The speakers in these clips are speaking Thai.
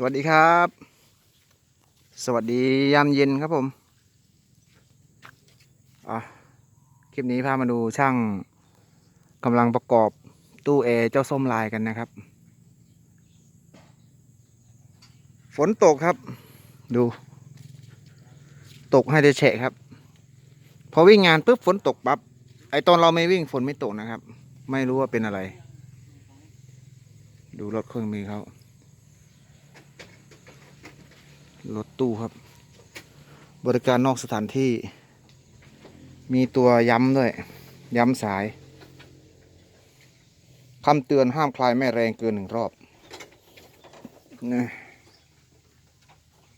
สวัสดีครับ สวัสดียามเย็นครับผมอะคลิปนี้พามาดูช่างกำลังประกอบตู้แอร์เจ้าส้มลายกันนะครับ ฝนตกครับ ดู ตกให้ได้แฉะครับ พอวิ่งงานปุ๊บฝนตกปับ๊บไอตอนเราไม่วิ่งฝนไม่ตกนะครับ ไม่รู้ว่าเป็นอะไร ดูรถเครื่องมือเขา รถตู้ครับ บริการนอกสถานที่ มีตัวย้ำด้วย ย้ำสายคำเตือนห้ามคลายแม่แรงเกินหนึ่งรอบนะ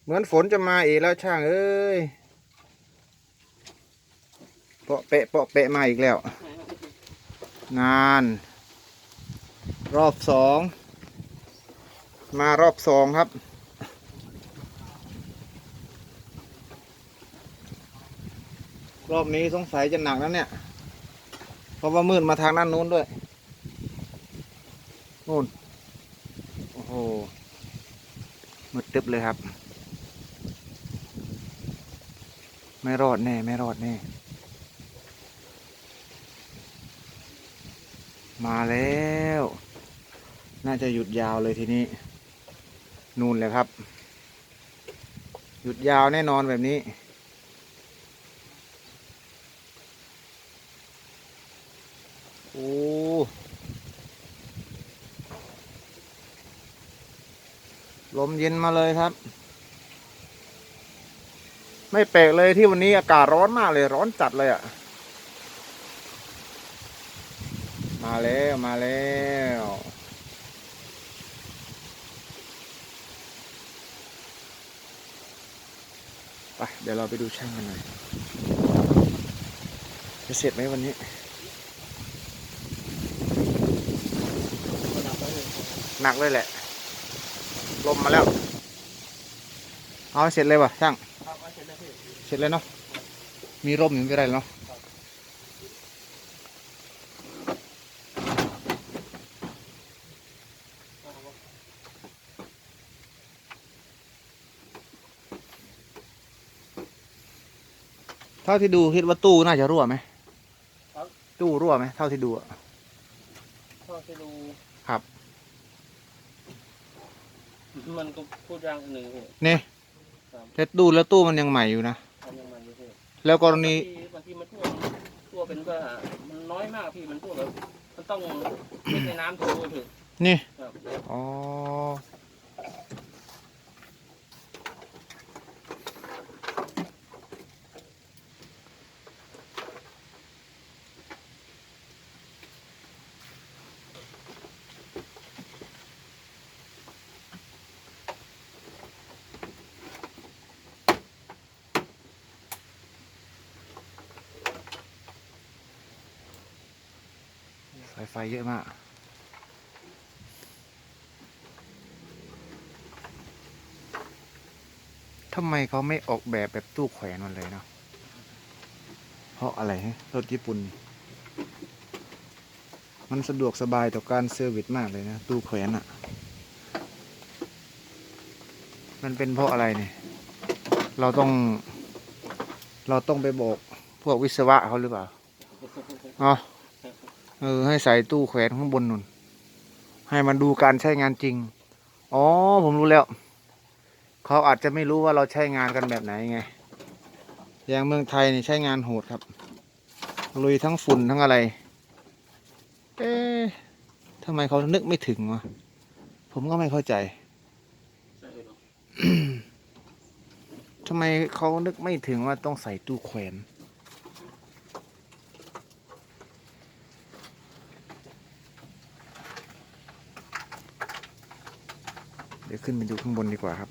เหมือนฝนจะมาอีกแล้วช่างเอ้ยเปาะเปะเปาะเปะมาอีกแล้ว นาน รอบสอง มารอบสองครับ รอบนี้สงสัยจะหนักแล้วเนี่ย เพราะว่ามืดมาทางด้านนู้นด้วยนู่นโอ้โหมืดตึบเลยครับ ไม่รอดแน่ ไม่รอดแน่ มาแล้ว น่าจะหยุดยาวเลยทีนี้ นู่นเลยครับ หยุดยาวแน่นอนแบบนี้ โอ้ ลมเย็นมาเลยครับ ไม่แปลกเลยที่วันนี้อากาศร้อนมากเลยร้อนจัดเลยอะ่ะ มาแล้วมาแล้วไปเดี๋ยวเราไปดูช่างกันหน่อยจะเสร็จไหมวันนี้หนักเลยแหละ ลมมาแล้ว เอาให้เสร็จเลยป่ะช่างเสร็จเลยเนาะมีร่มอยู่ไม่เป็นไรเนาะเท่าที่ดูคิดว่าตู้น่าจะรั่วไหมครับตู้รั่วไหมเท่าที่ดูอะพ่อจะดู ครับ มันก็พูดยากหนึ่งพี่นี่ครับแต่ตู้แล้วตู้มันยังใหม่อยู่นะทำยังไงพี่แล้วกรณีบางทีบางทีมันท่วมท่วมเป็นว่ามันน้อยมากพี่มันท่วมแบบมันต้องไม่ใช่น้ำถึงมือถึงนี่ครับ อ๋อายไฟเยอะมาก ทำไมเขาไม่ออกแบบแบบตู้แขวนมันเลยเนาะ เพราะอะไรฮะ รถญี่ปุ่น มันสะดวกสบายต่อการเซอร์วิสมากเลยนะ ตู้แขวนอะ่ะ มันเป็นเพราะอะไรเนี่ย เราต้อง เราต้องไปบอกพวกวิศวะเขาหรือเปล่า อ๋อ เออ ให้ใส่ตู้แขวนข้างบนนุ่น ให้มันดูการใช้งานจริง อ๋อ ผมรู้แล้ว เขาอาจจะไม่รู้ว่าเราใช้งานกันแบบไหนไง อย่างเมืองไทยนี่ใช้งานโหดครับ ลุยทั้งฝุ่นทั้งอะไร เอ๊ะทำไมเขานึกไม่ถึงวะ ผมก็ไม่เข้าใจใช่เนาะทำไมเขานึกไม่ถึงว่าต้องใส่ตู้แขวน ดี๋ยวขึ้นไปดูข้างบนดีกว่าครับ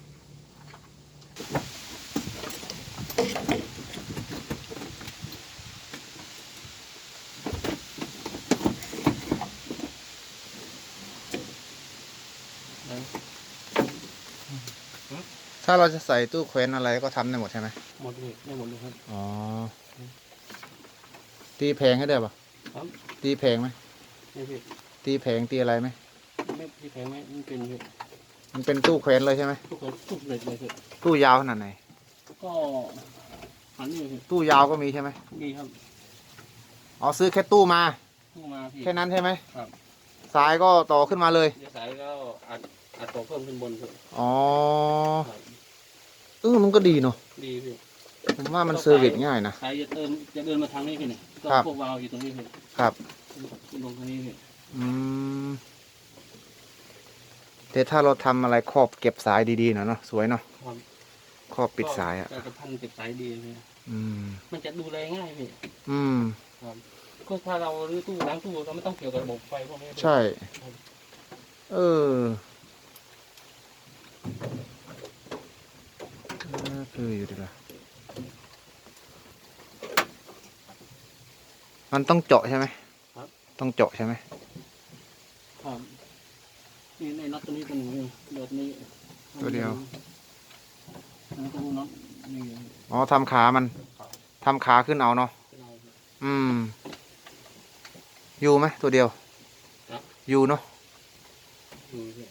ถ้าเราจะใส่ตู้แขวนอะไรก็ทำได้หมดใช่ไหมหมดเลยได้หมดเลยครับ อ๋อ ตีแพงให้ได้ปะครับตีแพงไหมนี่พี่ตีแพงตีอะไรไหมไม่พี่แพงไหมมันเป็นพี่ มันเป็นตู้แขวนเลยใช่ไหมทุกคนทุกเลยเลยพี่ตู้ยาวขนาดไหน ก็หันนี่พี่ตู้ยาวก็มีใช่ไหมมีครับอ๋อซื้อแค่ตู้มาพุ่งมาพี่ แค่นั้นใช่ไหมครับ สายก็ต่อขึ้นมาเลย เดี๋ยวสายก็อัดอัดต่อเพิ่มขึ้นบนพี่อ๋อครับเออมันก็ดีเนาะดีพี่ ผมว่ามันเซอร์วิสง่ายนะ สายจะเติมจะเดินมาทางนี้พี่เนี่ยก็ครับพวกวาล์วอยู่ตรงนี้พี่ครับ ลงตรงนี้พี่อืม แต่ถ้าเราทำอะไรครอบเก็บสายดีๆหน่อยเนาะสวยเนาะครับครอบปิดสายอะก็จะพันเก็บสายดีพี่อืม มันจะดูแลง่ายพี่อืมครับก็ถ้าเรารื้อตู้ล้างตู้เราไม่ต้องเกี่ยวกับระบบไฟพวกนี้พี่ใช่ เออน่าคืออยู่ดีละมันต้องเจาะใช่ไหมต้องเจาะใช่ไหมครับ นี่ในน็อตตัวนี้ตัวหนึ่งพี่เดี๋ยวนี้ตัวเดียวแล้วก็น็อตนี่อ๋อทำขามันทำขาขึ้นเอาเนาะเป็นเอาพี่อืม อยู่ไหมตัวเดียวครับอยู่เนาะนี่พี่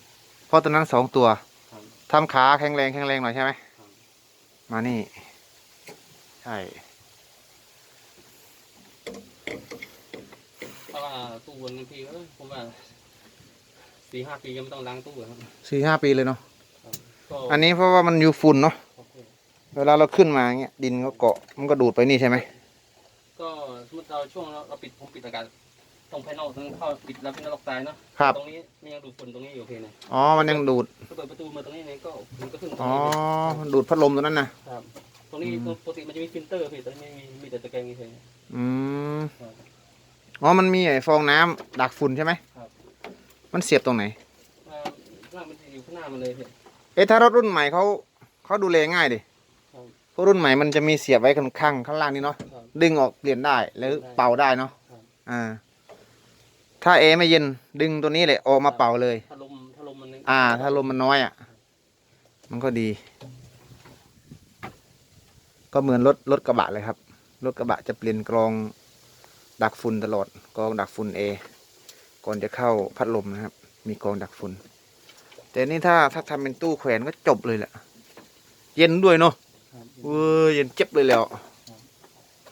เพราะตัวนั้นสองตัวครับทำขาแข็งแรงแข็งแรงหน่อยใช่ไหม ครับมานี่ ใช่ เพราะว่าตู้บนบางทีเออผมว่า สี่ห้าปีก็ไม่ต้องล้างตู้ครับสี่ห้าปีเลยเนาะก็อันนี้เพราะว่ามันอยู่ฝุ่นเนาะโอเคเวลาเราขึ้นมาเงี้ยดินก็เกาะมันก็ดูดไปนี่ใช่ไหมก็สมมติเราช่วงเราเราปิดผมปิดอากาศตรงภายนอกตรงเข้าปิดแล้วเป็นนรกตายเนาะครับตรงนี้มันยังดูดฝุ่นตรงนี้อยู่โอเคนะอ๋อมันยังดูดก็เปิดประตูมาตรงนี้เนี่ยก็มันก็ขึ้นตรงอ๋อนี้ดูดพัดลมตัวนั้นนะ ครับ ตรงนี้อืม ปกติมันจะมีฟิลเตอร์พี่แต่ไม่มีมีแต่ตะแกรงเฉยอืมๆครับอ๋อมันมีไอ้ฟองน้ำดักฝุ่นใช่ไหมครับ มันเสียบตรงไหนอ่าหน้ามันจะอยู่ข้างหน้ามันเลยพี่ เอ๊ะถ้ารถรุ่นใหม่เขาเขาดูแลง่ายดิครับเพราะรุ่นใหม่มันจะมีเสียบไว้ข้างข้างข้างล่างนี่เนาะ ครับดึงออกเปลี่ยนได้หรือได้เป่าได้เนาะ ครับ อ่า ถ้าเอไม่เย็นดึงตัวนี้เลยออกมาเป่าเลย ถ้าลมถ้าลมมันอ่า ถ้าลมมันน้อยอะ มันก็ดี ก็เหมือนรถรถกระบะเลยครับ รถกระบะจะเปลี่ยนกรองดักฝุ่นตลอดกรองดักฝุ่นเอ ก่อนจะเข้าพัดลมนะครับ มีกองดักฝุ่นแต่นี่ถ้าถ้าทำเป็นตู้แขวนก็จบเลยแหละเย็นด้วยเนาะเว้ยเย็นเจ็บเลยแล้ว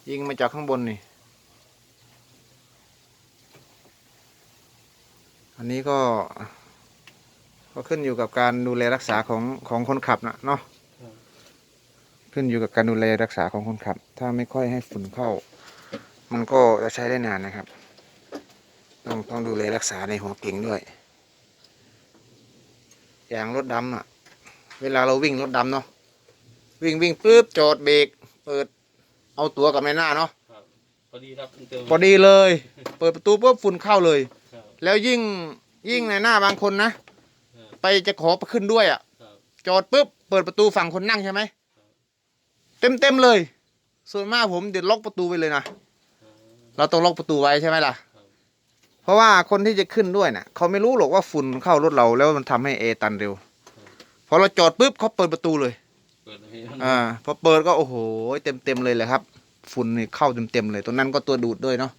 ยิงมาจากข้างบนนี่อันนี้ก็ ก็ขึ้นอยู่กับการดูแลรักษาของของคนขับนะเนาะขึ้นอยู่กับการดูแลรักษาของคนขับ ถ้าไม่ค่อยให้ฝุ่นเข้า มันก็จะใช้ได้นานนะครับ ต้องต้องดูแลรักษาในหัวเก่งด้วยอย่างรถดำอะเวลาเราวิ่งรถดำเนาะวิ่งวิ่งปุ๊บจอดเบรกเปิดเอาตัวกับในหน้าเนาะครับพอดีครับเติมพอดีเลย เปิดประตูปุ๊บฝุ่นเข้าเลยครับแล้วยิ่งยิ่งในหน้าบางคนนะครับไปจะขอขึ้นด้วยอะครับจอดปุ๊บเปิดประตูฝั่งคนนั่งใช่ไหมเต็มเต็มๆเลย ส่วนมากผมเดี๋ยวล็อกประตูไปเลยนะอ่าเราต้องล็อกประตูไว้ใช่ไหมล่ะครับ เพราะว่าคนที่จะขึ้นด้วยน่ะเขาไม่รู้หรอกว่าฝุ่นเข้ารถเราแล้วมันทำให้เอตันเร็วพอเราจอดปุ๊บเขาเปิดประตูเลยเปิดเลยพี่อ่าพอเปิดก็โอ้โหเต็มเต็มๆเลยแหละครับ ฝุ่นนี่เข้าเต็มเต็มๆเลยตัวนั้นก็ตัวดูดด้วยเนาะ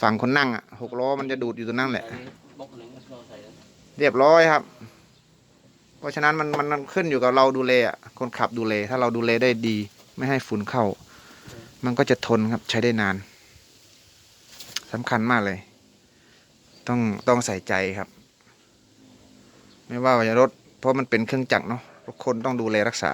ฝั่งคนนั่งอะหกล้อมันจะดูดอยู่ตัวนั่นแหละอันนี้บล็อกหนึ่งก็ใส่แล้วเรียบร้อยครับ เพราะฉะนั้นมันมันมันขึ้นอยู่กับเราดูแลอะคนขับดูแลถ้าเราดูแลได้ดี ไม่ให้ฝุ่นเข้า มันก็จะทนครับใช้ได้นานสำคัญมากเลย ต้องต้องใส่ใจครับ ไม่ว่าจะรถ เพราะมันเป็นเครื่องจักรเนาะทุกคนต้องดูแลรักษา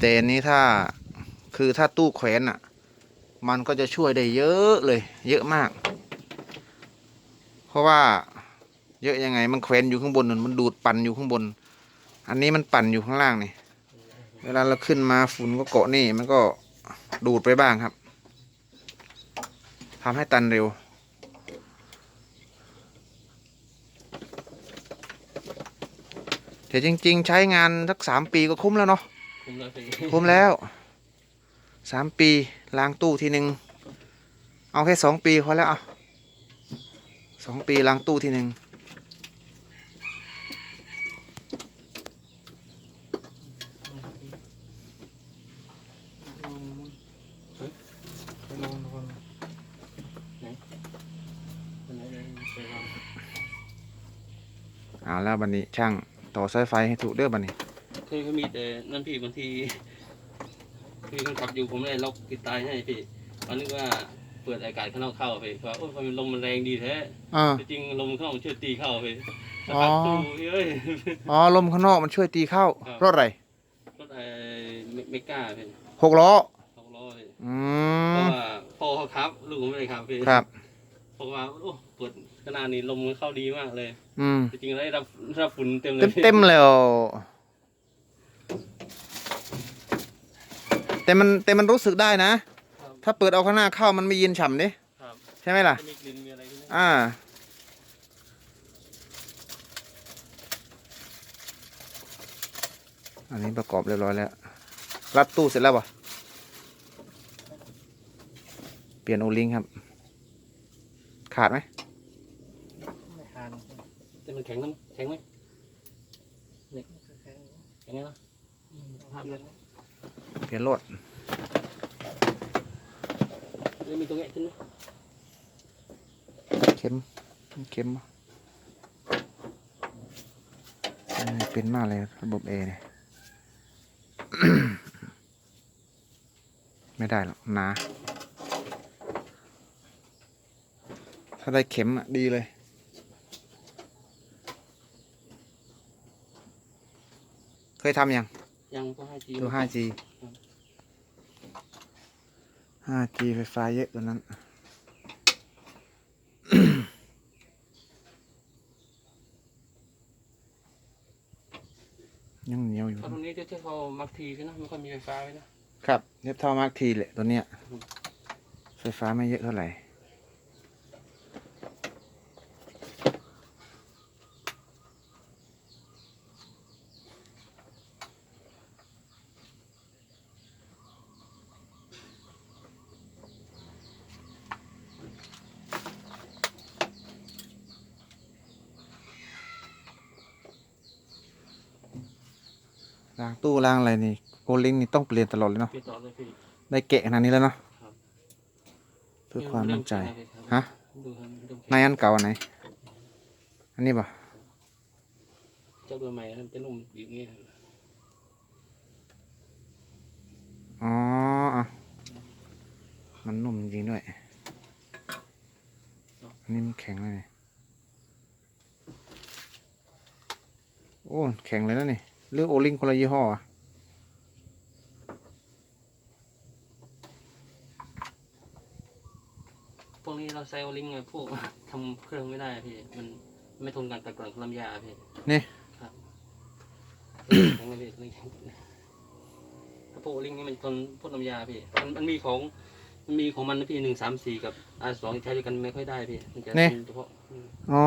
แต่นนี้ถ้าคือถ้าตู้แขวนอะ มันก็จะช่วยได้เยอะเลย เยอะมาก เพราะว่าเยอะยังไงมันแขวนอยู่ข้างบนมันดูดปั่นอยู่ข้างบน อันนี้มันปั่นอยู่ข้างล่างนี่ เวลาเราขึ้นมาฝุ่นก็เกาะนี่มันก็ดูดไปบ้างครับทำให้ตันเร็วแต่จริง ๆ ใช้งานสักสามปีก็คุ้มแล้วเนาะ คุ้มแล้วพี่คุ้มแล้วสามปีล้างตู้ทีหนึ่งเอาแค่สองปีพอแล้วเอาสองปีล้างตู้ทีหนึ่งลองลองลอง เอาแล้วบันนี้ช่างต่อสายไฟให้ถูกเด้อบันนี้เคยเขามีแต่นั่นพี่บางทีพี่คนขับอยู่ผมไม่ได้ล็อกติดตายให้พี่ตอนนึกว่าเปิดอากาศข้างนอกเข้าพี่เพราะโอ้ยมันลมมันแรงดีแท้อ่า แต่จริงลมข้างนอกมันช่วยตีเข้าพี่สอ๋อตาร์ทตู้เอ้ย อ๋อลมข้างนอกมันช่วยตีเข้าครับ รถอะไรรถไอ้เมกาพี่หกล้อสองล้อพี่อืเพราะมว่าพ่อเขาครับลูกผมไม่ได้ครับพี่ครับ เพราะว่าโอ้เปิด ขนาดนี้ลมมันเข้าดีมากเลย อืม จริงๆแล้วได้รับรับฝุ่นเต็มเลเต็ยมเต็มๆเลยอะแต่มันแต่มันรู้สึกได้นะ ครับถ้าเปิดเอาข้างหน้าเข้ามันไม่เย็นฉ่ำดิครับใช่ไหมล่ะ จะมีกลิ่นมีอะไรขึ้นไหมอ่า อันนี้ประกอบเรียบร้อยแล้ว รัดตู้เสร็จแล้วปะเปลี่ยนโอลิงครับ ขาดไหมไม่ทานแต่ มันแข็งนะแข็งไหมเล็กแข็งแข็งไหมล่ะภาพเดือนเปลี่ยนโหลดแล้วมีตรงเนี้ยขึ้นไหมเข็มเข็มปะเออเป็นมากเลยระบบเอเนี่ยไม่ได้หรอกหนาถ้าได้เข็มอะ ดีเลย เคยทำยัง ยังก็ให้จีตัว 5G 5G ไฟฟ้าเยอะตัวนั้น ยังเหนียวอยู่เพราะตรงนี้ที่ที่เขามักทีใช่ไหมไม่ค่อยมีไฟฟ้าไว้นะครับเน็บเท่ามากทีแหละตัวเนี้ย ไฟฟ้าไม่เยอะเท่าไหร่ ล้างตู้ล้างอะไรนี่โอลิงนี่ต้องเปลี่ยนตลอดเลยเนาะเปลี่ยนต่อเลยพี่ ได้เกะขนาดนี้แล้วเนาะครับเพื่อความมั่นใจฮะฮะดูครับดูในอันเก่าอันไหน อันนี้ป่ะเจ้าตัวใหม่มันจะนุ่มอย่างนี้อ๋ออะมันนุ่มจริงๆด้วยอันนี้มันแข็งเลยนี่โอ้แข็งเลยนะนี่ เลือกโอลิงคนละยี่ห้ออะพวกนี้เราใช้โอลิงไงพวกทำเครื่องไม่ได้อะพี่ มันไม่ทนการตะกร่อนของลำยาพี่นี่ครับแข็งเลยพี่ถ้าพวกโอลิงนี่มันทนพวกลำยาพี่ มันมันมีของมันมีของมันนะพี่หนึ่งสามสี่กับอาสองใช้ด้วยกันไม่ค่อยได้พี่มันจะเป็นเฉพาะอืมอ๋อ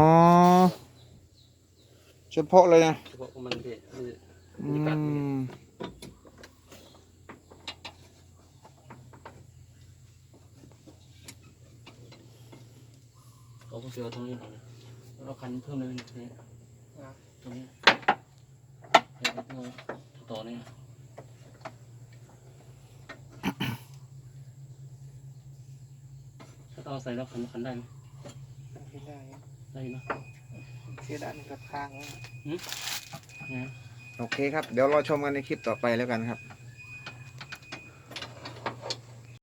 เฉพาะเลยนะเฉพาะของมันพี่มันจะ อืมีกัดพี่มเราก็เจอตรงนี้หน่อยแล้วเราคันเพิ่มเลยนี่ตรงนี้ตรงนี้เดี๋ยวเราต่อเนี่ยถ้าต่อใส่แล้วคันคันได้ไหมไม่ได้ได้อยู่เนอะเสียดายมันกับค้างนะ โอเคครับ เดี๋ยวรอชมกันในคลิปต่อไปแล้วกันครับ